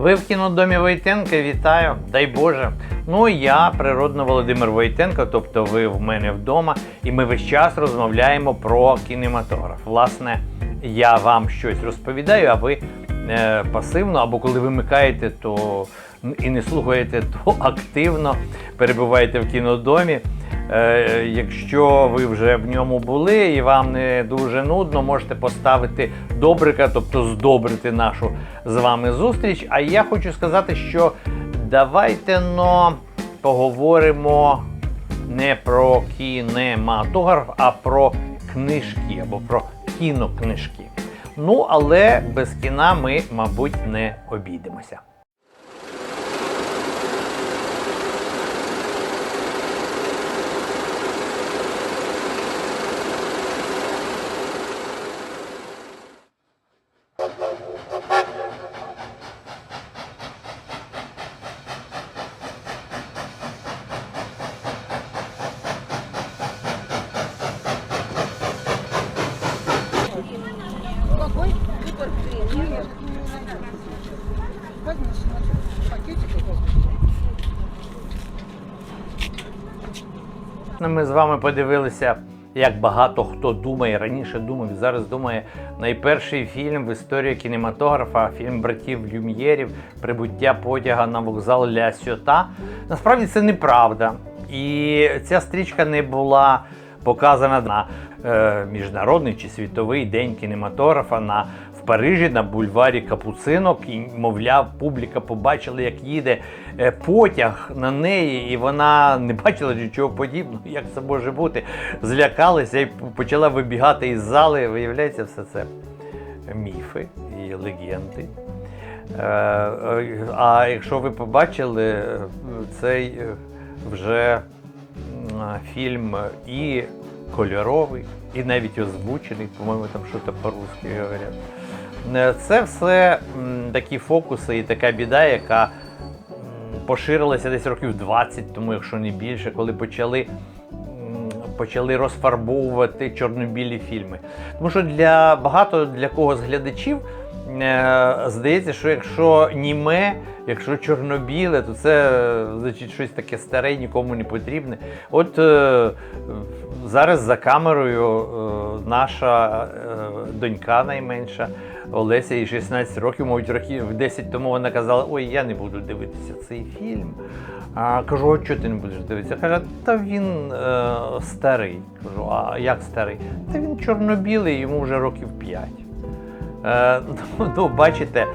Ви в кінодомі Войтенка, вітаю, дай Боже. Ну я природно Володимир Войтенко, тобто ви в мене вдома, і ми весь час розмовляємо про кінематограф. Власне, я вам щось розповідаю, а ви е, пасивно, або коли вимикаєте, то і не слухаєте, то активно перебуваєте в кінодомі. Е, якщо ви вже в ньому були і вам не дуже нудно, можете поставити добрика, тобто здобрити нашу з вами зустріч. А я хочу сказати, що давайте но поговоримо не про кінематограф, а про книжки або про кінокнижки. Ну, але без кіна ми, мабуть, не обійдемося. Ми з вами подивилися, як багато хто думає, раніше думав, зараз думає, найперший фільм в історії кінематографа, фільм братів Люм'єрів Прибуття потяга на вокзал Ля Сьота. Насправді це неправда. І ця стрічка не була показана на е, міжнародний чи світовий день кінематографа на Парижі на бульварі Капуцинок. І, мовляв, публіка побачила, як їде е, потяг на неї, і вона не бачила нічого подібного, як це може бути. Злякалася і почала вибігати із зали. Виявляється, все це міфи і легенди. Е, А якщо ви побачили цей е, вже фільм і кольоровий, і навіть озвучений, по-моєму, там щось по-русски говорять. Е, Це все такі фокуси і така біда, яка поширилася десь років 20 тому, якщо не більше, коли почали почали розфарбовувати чорно-білі фільми. Тому що для багато для кого з глядачів е, здається, що якщо німе, якщо чорно-біле, то це е, значить щось таке старе, нікому не потрібне. От зараз за камерою наша донька найменша. Олеся їй 16 років, мабуть, років 10 тому вона казала, ой, я не буду дивитися цей фільм. А кажу, а чого ти не будеш дивитися? Каже, та він е, старий. Кажу, а як старий? Та він чорно-білий, йому вже років 5. Е, ну, ну, бачите,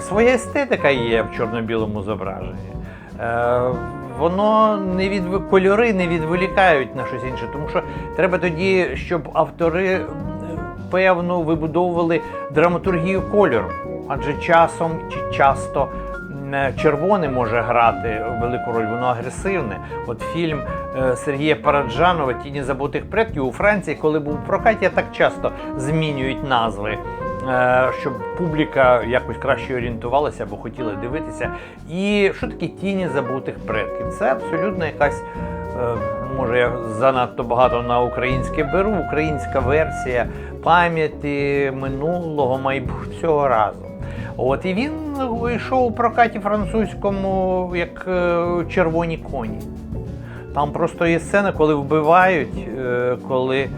своя естетика є в чорно-білому зображенні. Е, воно не від кольори не відволікають на щось інше, тому що треба тоді, щоб автори е, певно вибудовували драматургію кольору. Адже часом чи часто червоне може грати велику роль, воно агресивне. От фільм е, Сергія Параджанова Тіні забутих предків у Франції, коли був в прокаті, так часто змінюють назви. е, Щоб публіка якось краще орієнтувалася або хотіла дивитися. І що таке тіні забутих предків? Це абсолютно якась, може, я занадто багато на українське беру, українська версія пам'яті минулого майбутнього разу. От і він вийшов у прокаті французькому як е, червоні коні. Там просто є сцена, коли вбивають, е, коли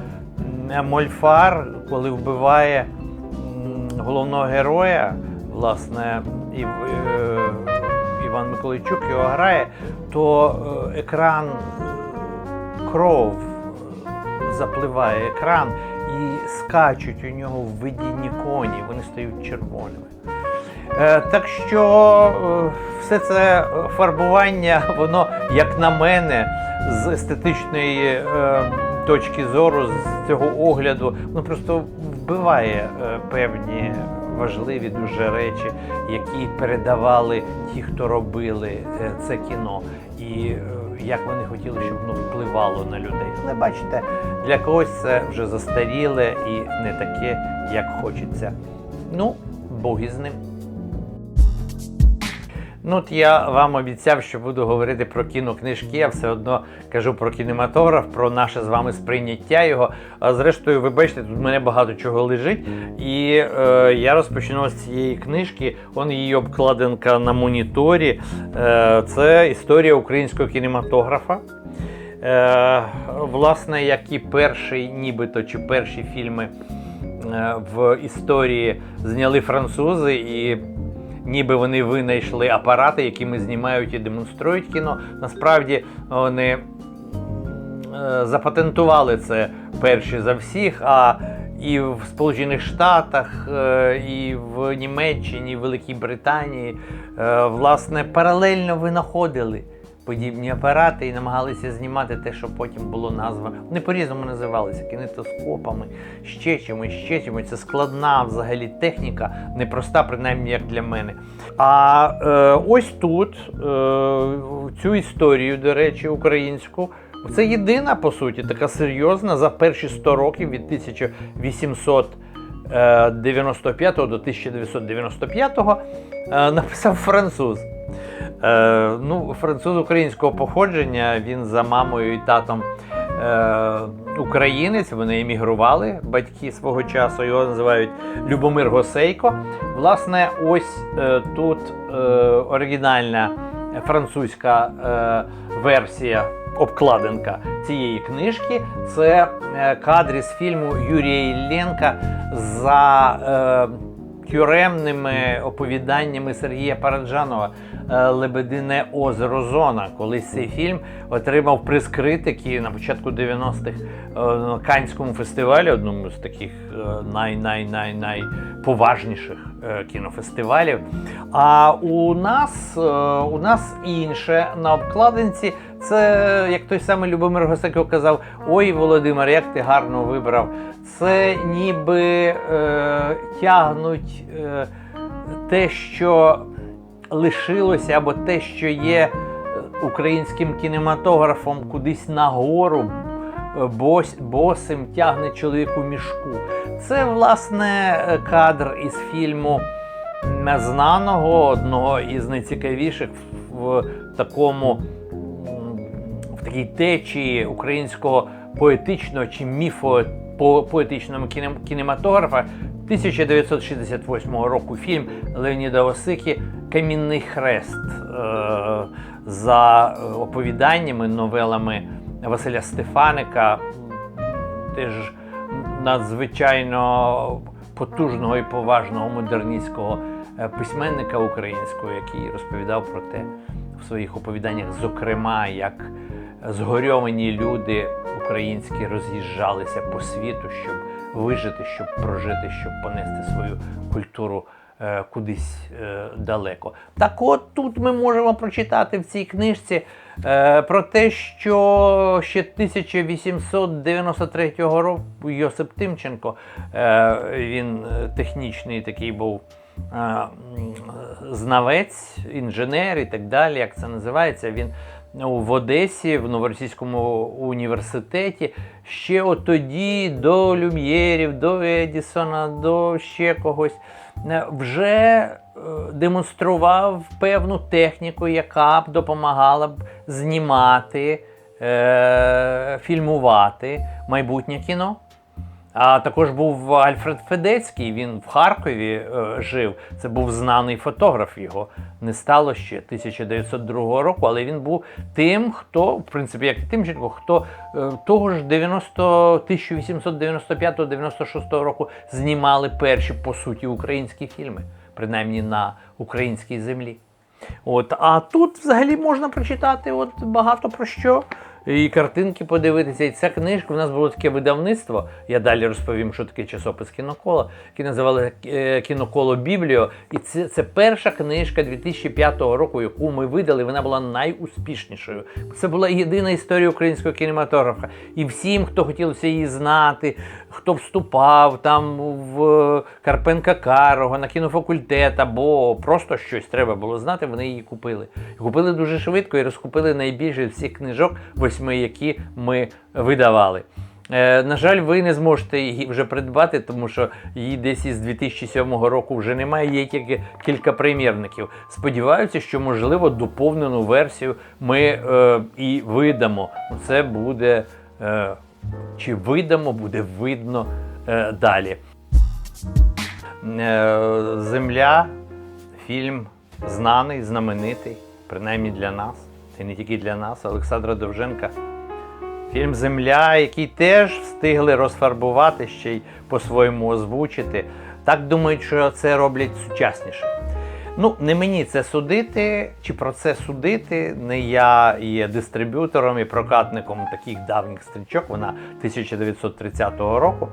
Мольфар, коли вбиває головного героя, власне, і, е, Іван Миколайчук його грає, то е, екран е, кров запливає екран і скачуть у нього в видінні коні, вони стають червоними. Е, Так що е, все це е, фарбування, воно, як на мене, з естетичної е, точки зору, з цього огляду, воно просто вбиває е, певні важливі дуже речі, які передавали ті, хто робили е, це кіно, і е, як вони хотіли, щоб воно впливало на людей. Але бачите, для когось це вже застаріле і не таке, як хочеться. Ну, Бог із ним. Ну, от я вам обіцяв, що буду говорити про кінокнижки, я все одно кажу про кінематограф, про наше з вами сприйняття його. А зрештою, ви бачите, тут мене багато чого лежить. І е, я розпочну з цієї книжки. Он її обкладинка на моніторі. Е, це історія українського кінематографа. Е, власне, як і перший, нібито чи перші фільми е, в історії зняли французи, і ніби вони винайшли апарати, якими знімають і демонструють кіно. Насправді вони е, запатентували це перші за всіх. А і в Сполучених Штатах, е, і в Німеччині, і в Великій Британії е, власне паралельно винаходили подібні апарати і намагалися знімати те, що потім було назва. Вони по-різному називалися кинетоскопами, ще чимось, ще чимось. Це складна взагалі техніка, непроста, принаймні як для мене. А е, ось тут е, цю історію, до речі, українську. Це єдина, по суті, така серйозна за перші 100 років від 1895 до 1995 е, написав француз. Е, ну, француз українського походження, він за мамою і татом е, українець, вони емігрували, батьки свого часу, його називають Любомир Госейко. Власне, ось е, тут е, оригінальна французька е, версія, обкладинка цієї книжки. Це е, кадри з фільму Юрія Ілленка за е, тюремними оповіданнями Сергія Параджанова е, Лебедине озеро Зона. Колись цей фільм отримав приз критики на початку 90-х е, на Канському фестивалі, одному з таких най-най-най-найповажніших е, кінофестивалів. А у нас, е, у нас інше на обкладинці. Це як той самий Любомир Госейко казав: Ой, Володимир, як ти гарно вибрав. Це ніби е, тягнуть е, те, що лишилося, або те, що є е, українським кінематографом кудись нагору, е, бос, босим тягне чоловік у мішку. Це, власне, кадр із фільму м, знаного, одного із найцікавіших в, такому в такій течії українського поетичного чи міфо по поетичному кінематографа. 1968 року фільм Леоніда Осики Камінний хрест е, за е, оповіданнями, новелами Василя Стефаника, теж надзвичайно потужного і поважного модерністського е, письменника українського, який розповідав про те в своїх оповіданнях, зокрема, як згорьовані люди українські роз'їжджалися по світу, щоб вижити, щоб прожити, щоб понести свою культуру кудись е, далеко. Так от тут ми можемо прочитати в цій книжці е, про те, що ще 1893 року Йосип Тимченко, е, він е, технічний такий був е, знавець, інженер і так далі, як це називається. Він в Одесі, в Новоросійському університеті, ще от тоді до Люм'єрів, до Едісона, до ще когось, е, вже е, демонстрував певну техніку, яка б допомагала б знімати, е, фільмувати майбутнє кіно. А також був Альфред Федецький, він в Харкові е, жив. Це був знаний фотограф. Його не стало ще 1902 року, але він був тим, хто, в принципі, як і Тимченко, хто е, того ж 90 1895-96 року знімали перші, по суті, українські фільми, принаймні на українській землі. От, а тут взагалі можна прочитати от багато про що. І картинки подивитися. І ця книжка. У нас було таке видавництво. Я далі розповім, що таке часопис кінокола, який називали е, Кіноколо Бібліо. І це, це перша книжка 2005 року, яку ми видали. Вона була найуспішнішою. Це була єдина історія українського кінематографа. І всім, хто хотілося її знати, хто вступав там в Карпенка Карого, на кінофакультет, або просто щось треба було знати, вони її купили. Купили дуже швидко і розкупили найбільше всіх книжок, восьми, які ми видавали. Е, на жаль, ви не зможете її вже придбати, тому що її десь із 2007 року вже немає, є тільки кілька примірників. Сподіваюся, що можливо доповнену версію ми е, і видамо. Це буде е, чи видамо, буде видно е, далі. Е, Земля фільм знаний, знаменитий, принаймні для нас, і не тільки для нас, Олександра Довженка. Фільм Земля, який теж встигли розфарбувати, ще й по-своєму озвучити. Так думають, що це роблять сучасніше. Ну, не мені це судити, чи про це судити. Не я є дистриб'ютором і прокатником таких давніх стрічок. Вона 1930 року.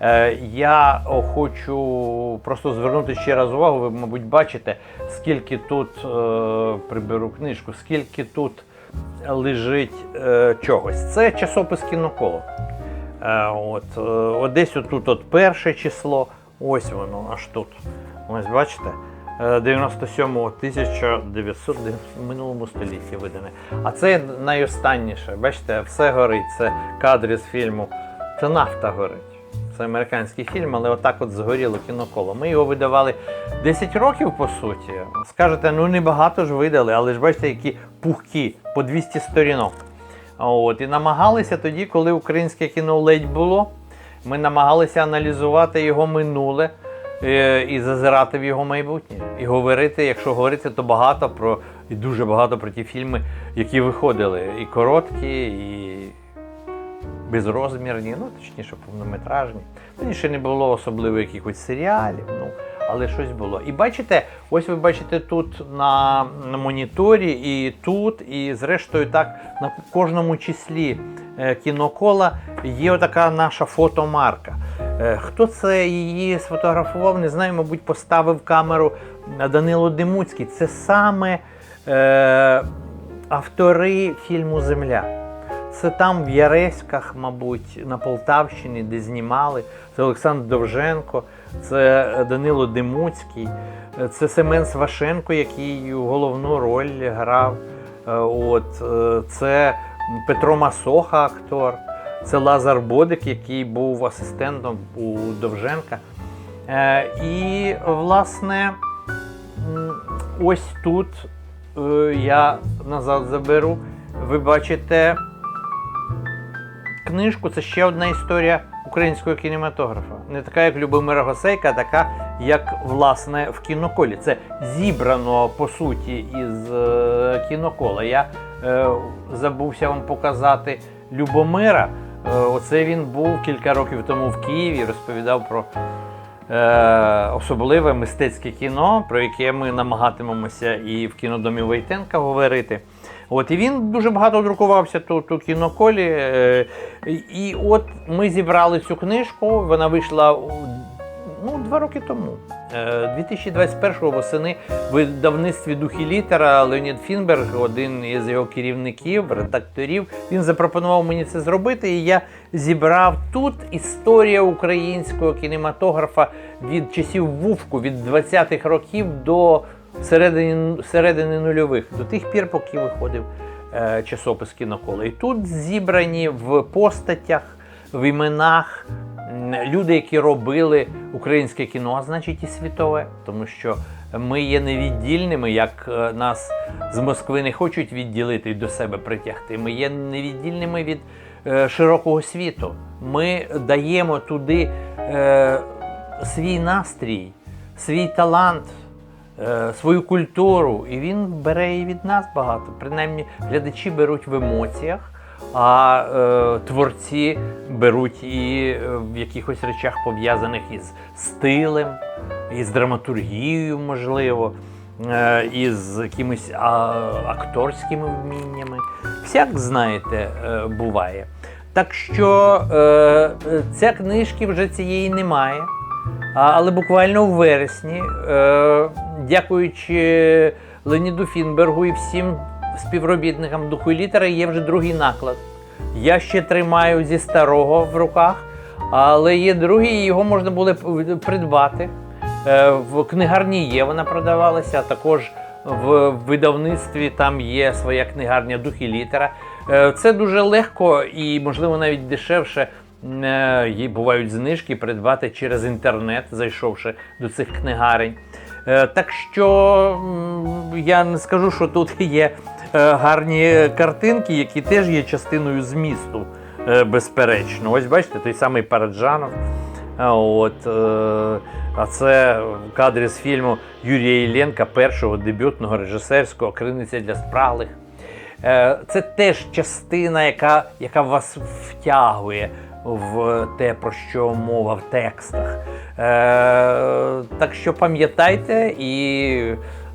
Е, Я хочу просто звернути ще раз увагу. Ви, мабуть, бачите, скільки тут е, приберу книжку, скільки тут лежить е, чогось. Це часопис кіноколо. От, от десь отут от перше число, ось воно аж тут. Ось бачите? Е, 97-го 1900 в минулому столітті видане. А це найостанніше. Бачите, все горить. Це кадри з фільму. Це нафта горить. Це американський фільм, але отак от згоріло кіноколо. Ми його видавали 10 років, по суті. Скажете, ну небагато ж видали, але ж бачите, які пухкі, по 200 сторінок. От, і намагалися тоді, коли українське кіно ледь було, ми намагалися аналізувати його минуле е, і зазирати в його майбутнє. І говорити, якщо говорити, то багато про і дуже багато про ті фільми, які виходили. І короткі, і безрозмірні, ну точніше, повнометражні. Тоді ще не було особливо якихось серіалів, ну, але щось було. І бачите, ось ви бачите тут на, на моніторі, і тут, і зрештою, так на кожному числі е, кінокола є отака наша фотомарка. Е, Хто це її сфотографував, не знаю, мабуть, поставив камеру Данило Демуцький. Це саме е, автори фільму Земля. Це там в Яреськах, мабуть, на Полтавщині, де знімали. Це Олександр Довженко, це Данило Демуцький, це Семен Свашенко, який головну роль грав. Е, От, е, це Петро Масоха, актор, це Лазар Бодик, який був асистентом у Довженка. Е, І, власне, ось тут я назад заберу. Ви бачите книжку це ще одна історія українського кінематографа. Не така, як Любомира Госейка, а така, як власне в кіноколі. Це зібрано по суті із е, кінокола. Я е, забувся вам показати Любомира. Е, оце він був кілька років тому в Києві, розповідав про е, особливе мистецьке кіно, про яке ми намагатимемося і в кінодомі Войтенка говорити. От і він дуже багато друкувався тут у кіноколі. Е, і от ми зібрали цю книжку. Вона вийшла ну, два роки тому. Е, 2021-го восени видавництві духі літера Леонід Фінберг, один із його керівників, редакторів, він запропонував мені це зробити. І я зібрав тут історія українського кінематографа від часів Вувку, від 20-х років до середини, середини нульових, до тих пір, поки виходив е, часопис кінокола. І тут зібрані в постатях, в іменах люди, які робили українське кіно, а значить і світове, тому що ми є невіддільними, як е, нас з Москви не хочуть відділити і до себе притягти. Ми є невіддільними від е, широкого світу. Ми даємо туди е, свій настрій, свій талант, свою культуру, і він бере і від нас багато. Принаймні, глядачі беруть в емоціях, а е, творці беруть і е, в якихось речах пов'язаних із стилем, із драматургією, можливо, е, із якимись а, акторськими вміннями. Всяк, знаєте, е, буває. Так що е, е, ця книжки вже цієї немає. Але буквально в вересні, е, дякуючи Леніду Фінбергу і всім співробітникам духу і літера, є вже другий наклад. Я ще тримаю зі старого в руках, але є другий, його можна було придбати. Е, В книгарні є, вона продавалася, а також в видавництві там є своя книгарня дух і літера. Е, Це дуже легко і, можливо, навіть дешевше Е, бувають знижки придбати через інтернет, зайшовши до цих книгарень. Е, Так що я не скажу, що тут є е, гарні картинки, які теж є частиною змісту, е, безперечно. Ось бачите, той самий Параджанов. От, а це кадри з фільму Юрія Іллєнка, першого дебютного режисерського криниця для спраглих. Це теж частина, яка, яка вас втягує в те, про що мова в текстах. Е, Так що пам'ятайте і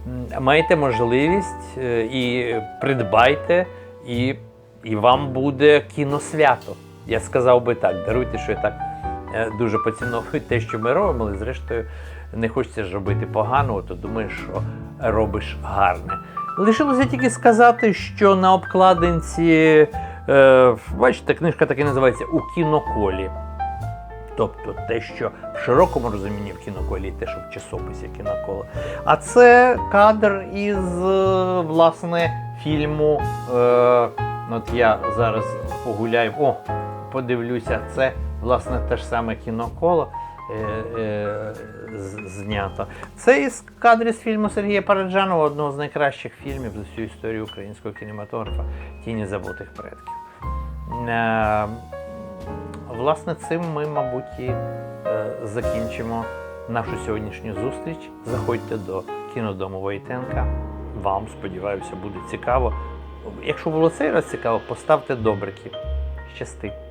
м, маєте можливість, е, і придбайте, і, і вам буде кіносвято. Я сказав би так, даруйте, що я так е, дуже поціновую те, що ми робимо, але зрештою не хочеться ж робити поганого, то думаєш, що робиш гарне. Лишилося тільки сказати, що на обкладинці, бачите, книжка так і називається У кіноколі. Тобто те, що в широкому розумінні в кіноколі, і те, що в часописі кінокола. А це кадр із е, власне фільму. Е, от я зараз погуляю. О, подивлюся, це власне те ж саме кіноколо. Е, е, Знято. Це із кадрів з фільму Сергія Параджанова, одного з найкращих фільмів за всю історію українського кінематографа Тіні забутих предків. Е, Власне, цим ми, мабуть, і закінчимо нашу сьогоднішню зустріч. Заходьте до кінодому Войтенка. Вам, сподіваюся, буде цікаво. Якщо було цей раз цікаво, поставте добриків. Щасти.